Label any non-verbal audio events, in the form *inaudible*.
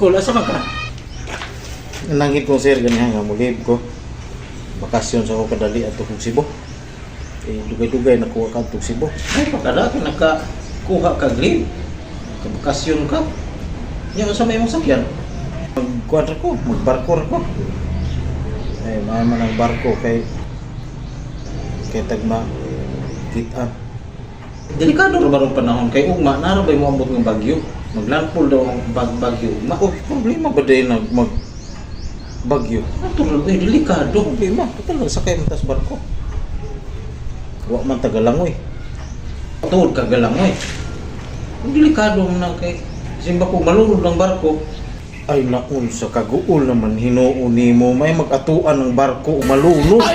Cool, asa man ka? Nangit ko sir ganihan nga mulib ko. Bakasyon sa ako kadali at kong Cebu. Eh dugay-dugay nakuha ka atong Cebu. Ay, pakada ka nakakuha ka green. Kabakasyon ka. Yan sa may mong sakyan. Magkuadra ko, magbarko ra ko. Eh maayo man ang barko kay kay tagma kita. Delikado ra barong panahon kay ugma nara bay mo ambot ng bagyo. Maglandfall daw ang bag bagyo. Ma Oh, problema ba din nag mag bagyo? natural eh delikado. Problema, ito lang sakay tas barko. Wa man tagalangoy. Tuod ka galangoy. Ang delikado mo na kay simba ko malulog ng barko. Ay naun sa kaguol naman hinuon nimo may mag-atuan ng barko malunod. *laughs*